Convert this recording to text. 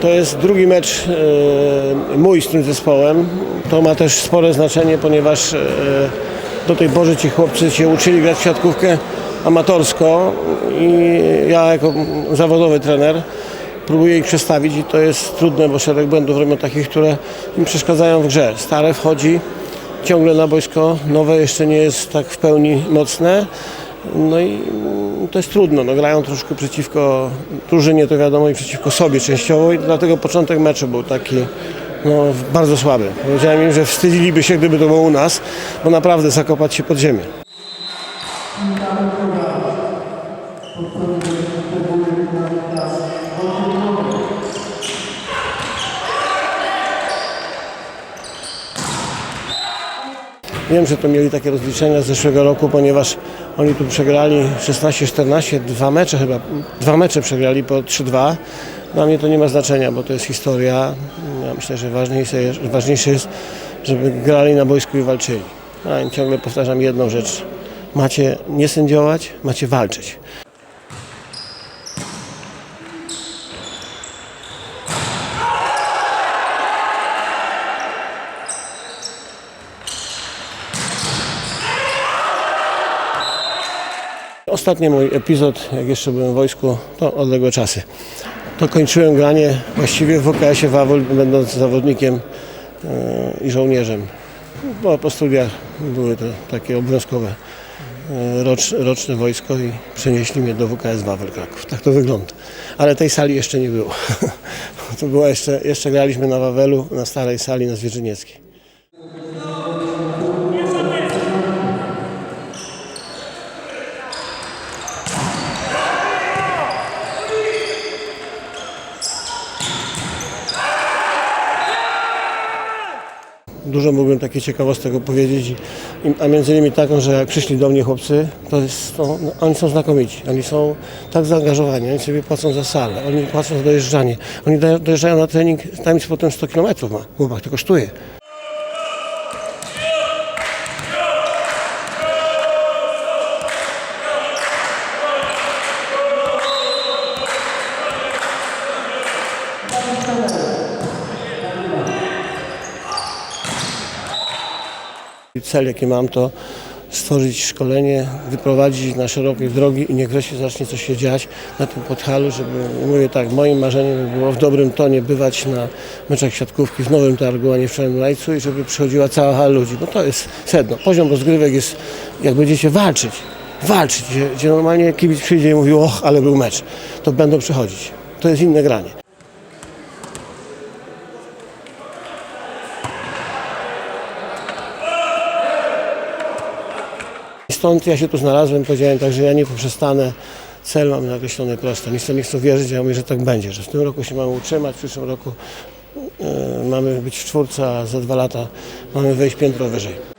To jest drugi mecz e, mój z tym zespołem. To ma też spore znaczenie, ponieważ e, do tej pory ci chłopcy się uczyli grać w siatkówkę amatorsko i ja jako zawodowy trener próbuję ich przestawić i to jest trudne, bo szereg błędów robią takich, które im przeszkadzają w grze. Stare wchodzi ciągle na boisko, nowe jeszcze nie jest tak w pełni mocne. No i to jest trudno. No, grają troszkę przeciwko drużynie, to wiadomo, i przeciwko sobie częściowo i dlatego początek meczu był taki no, bardzo słaby. Powiedziałem im, że wstydziliby się, gdyby to było u nas, bo naprawdę zakopać się pod ziemię. Wiem, że to mieli takie rozliczenia z zeszłego roku, ponieważ oni tu przegrali 16-14, dwa mecze chyba, dwa mecze przegrali po 3-2. Dla mnie to nie ma znaczenia, bo to jest historia. Ja myślę, że ważniejsze, ważniejsze jest, żeby grali na boisku i walczyli. A im ciągle powtarzam jedną rzecz. Macie nie sędziować, macie walczyć. Ostatni mój epizod, jak jeszcze byłem w wojsku, to odległe czasy. To kończyłem granie właściwie w WKS-ie Wawel, będąc zawodnikiem e, i żołnierzem. Bo po studiach były to takie obowiązkowe e, rocz, roczne wojsko i przenieśli mnie do WKS Wawel Kraków. Tak to wygląda. Ale tej sali jeszcze nie było. To była jeszcze, jeszcze graliśmy na Wawelu, na starej sali na Zwierzynieckiej. Dużo mógłbym takie ciekawostek opowiedzieć, a między innymi taką, że jak przyszli do mnie chłopcy, to jest, to, no, oni są znakomici, oni są tak zaangażowani, oni sobie płacą za salę, oni płacą za dojeżdżanie, oni dojeżdżają na trening, tam potem 100 km ma, chłopak, to kosztuje. Cel jaki mam to stworzyć szkolenie, wyprowadzić na szerokie drogi i niech wreszcie zacznie coś się dziać na tym podhalu, żeby, mówię tak, moim marzeniem by było w dobrym tonie bywać na meczach siatkówki w Nowym Targu, a nie w Szalnym Rajcu i żeby przychodziła cała hala ludzi, bo to jest sedno. Poziom rozgrywek jest, jak będziecie walczyć, walczyć, gdzie, gdzie normalnie kibic przyjdzie i mówi, och, ale był mecz, to będą przychodzić. To jest inne granie. Stąd ja się tu znalazłem, powiedziałem tak, że ja nie poprzestanę. Cel mamy nakreślony prosto. Nic nie chcą wierzyć, ja mówię, że tak będzie, że w tym roku się mamy utrzymać, w przyszłym roku e, mamy być w czwórce, a za dwa lata mamy wejść piętro wyżej.